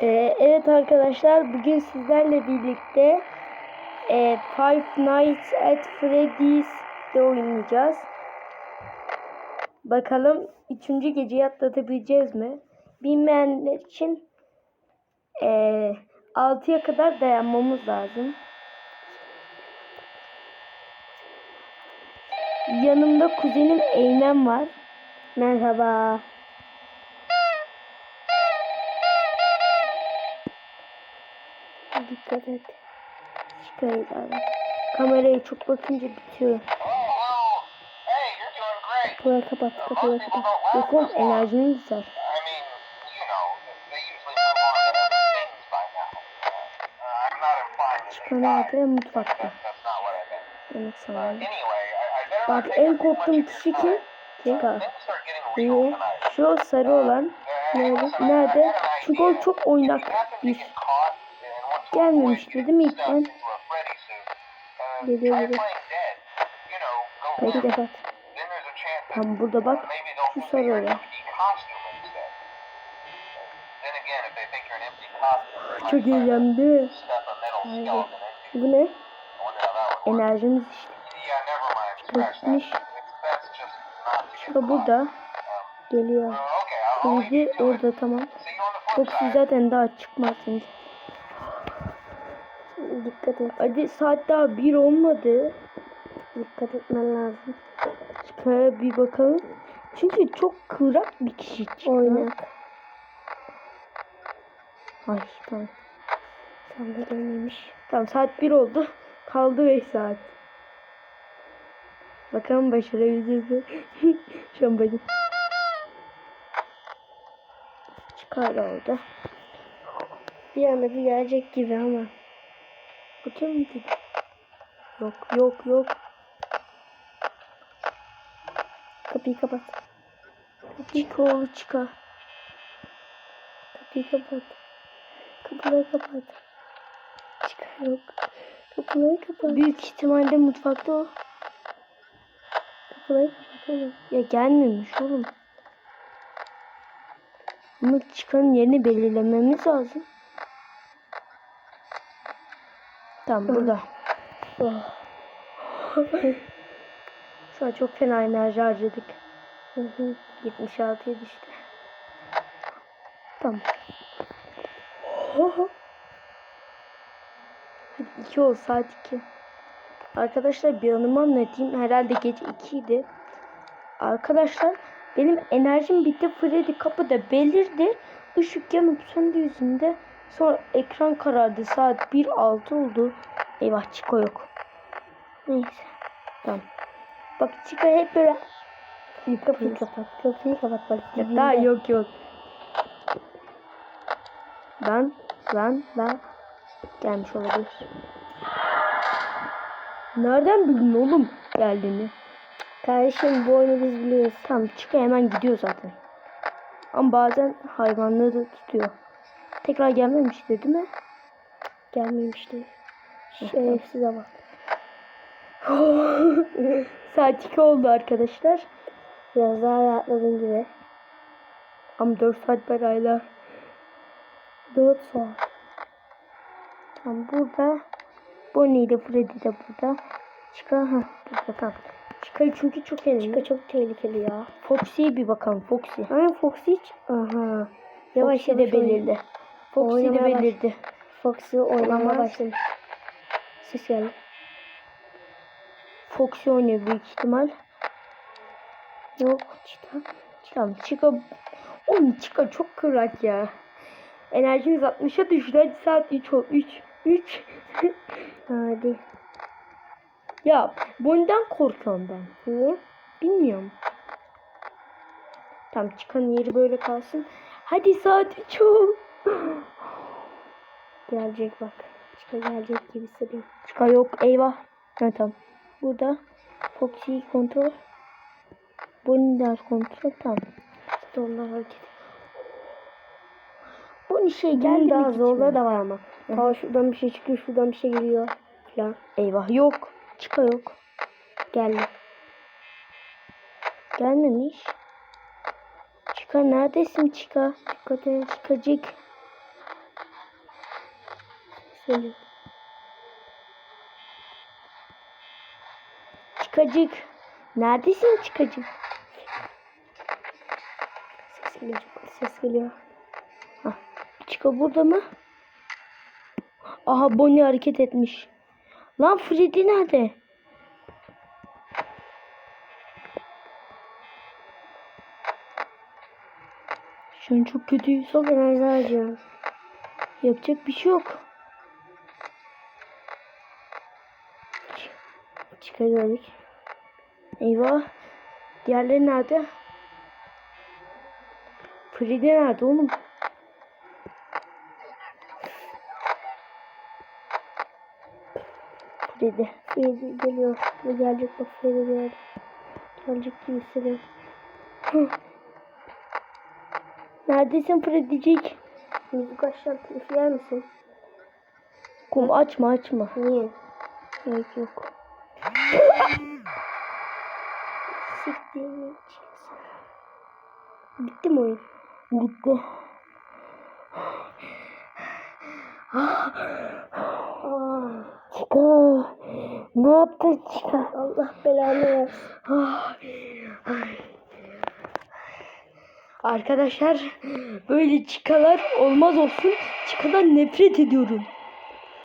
Ee, evet arkadaşlar bugün sizlerle birlikte e, Five Nights at Freddy's'de oynayacağız. Bakalım üçüncü geceyi atlatabileceğiz mi? Bilmeyenler için e, 6'ya kadar dayanmamız lazım. Yanımda kuzenim Eymen var. Merhaba. Dikkat et. Şikayet abi. Kameraya çok bakınca bitiyor. Kapıları kapat, kapıları kapat. Yok oğlum enerjini güzel. I mean, you know, they usually move on to other things by now. I'm not implying that they Çıkan died. ve mutfakta. Yemek salonu. Bak en korktuğum kişi kim? Çıkar. Niye? Şu sarı olan. Nerede? Çünkü o çok oynak bir. Gelmemişti değil mi ilk ben? uh, Geliyor, a chance that Tam burada bak. Şu sarı Çok you. Bu ne? Enerjimiz işte. Get Şu burada. Um, Geliyor. Şimdi orada tamam. Side. zaten daha çıkmaz şimdi. Dikkat et. Hadi saat daha bir olmadı. Dikkat etmen lazım. Çıkaya bir bakalım. Çünkü çok kıvrak bir kişi çıktı. Oynak. Ay tamam. Tam da gelmemiş. Tamam saat bir oldu. Kaldı 5 saat. Bakalım başarabileceğiz mi? Şu an benim. Çıkar oldu. Bir anda bir gelecek gibi ama. Mı dedi? Yok yok yok. Kapıyı kapat. Kapıyı kolu çıkar. Kapıyı kapat. Kapıları kapat. Çıkar yok. Kapıları kapat. Büyük ihtimalle mutfakta o. Kapıları kapat oğlum. Ya gelmemiş oğlum. Ama çıkan yerini belirlememiz lazım. Tamam burada. Oh. Şu an çok fena enerji harcadık. 76'ya düştü. Tamam. Hadi 2 ol saat 2. Arkadaşlar bir anımı anlatayım. Herhalde gece 2 idi. Arkadaşlar benim enerjim bitti. Freddy kapıda belirdi. Işık yanıp söndü yüzünde. Sonra ekran karardı. Saat 1.06 oldu. Eyvah Chico yok. Neyse. Tamam. Bak Chico hep böyle kapıyı kapat. Kapıyı kapat bak. Daha yok yok. Lan lan lan gelmiş olabilir. Nereden bildin oğlum geldiğini? Kardeşim bu oyunu biz biliyoruz. Tamam Chico hemen gidiyor zaten. Ama bazen hayvanları da tutuyor. Tekrar gelmemişti değil mi? Gelmemişti. Şerefsiz ama. Saat 2 oldu arkadaşlar. Biraz daha rahatladığım gibi. Ama 4 saat var hala. 4 saat. Tamam burada. Bonnie de Freddy de burada. Chica ha burada tamam. Chica çünkü çok önemli. Chica çok tehlikeli ya. Foxy'ye bir bakalım Foxy. Ama Foxy hiç. Aha. Yavaş Foxy de belirdi. Foxy de belirdi. Fox'u oynamaya başlamış. Ses geldi. Foxy oynuyor büyük ihtimal. Yok Chica. Tamam Chica. Oğlum Chica çok kırak ya. Enerjimiz 60'a düştü. Hadi saat 3 ol. 3. 3. Hadi. ya Bonnie'den korkuyorum ben. Niye? Bilmiyorum. Tamam çıkan yeri böyle kalsın. Hadi saat 3 ol. Gelecek bak. Çıka gelecek gibi hissediyorum. Çıka yok. Eyvah. Ha, tamam. Burada Foxy kontrol. Bonnie'den kontrol. Tamam. İşte onlar hareket. Bonnie şey geldi daha zorları da var ama. Hı. Aa şuradan bir şey çıkıyor, şuradan bir şey geliyor. Falan. Eyvah yok. Çıka yok. Geldi. Gelmemiş. Çıka neredesin Çıka? Dikkat et. Çıkacık. Söyle. Çıkacık. Neredesin çıkacık? Ses geliyor. Ses geliyor. Çıka burada mı? Aha Bonnie hareket etmiş. Lan Freddy nerede? Şu an çok kötü. Çok enerji harcıyorum. Yapacak bir şey yok. Çıkarıyorduk. Eyvah. Diğerleri nerede? Freddy nerede oğlum? Freddy. Freddy geliyor. Ve gelecek bak bir yerde. Gelecek gibi hissediyorum. Neredesin Freddycik? Müzik açacağım. Üfler misin? Kum açma açma. Niye? Yok yok. Siktiğimi. Bitti mi oyun? Bitti. Aa, Çıka. Ne yaptın Çıka? Allah belanı versin. Arkadaşlar böyle çıkalar olmaz olsun. Çıkadan nefret ediyorum.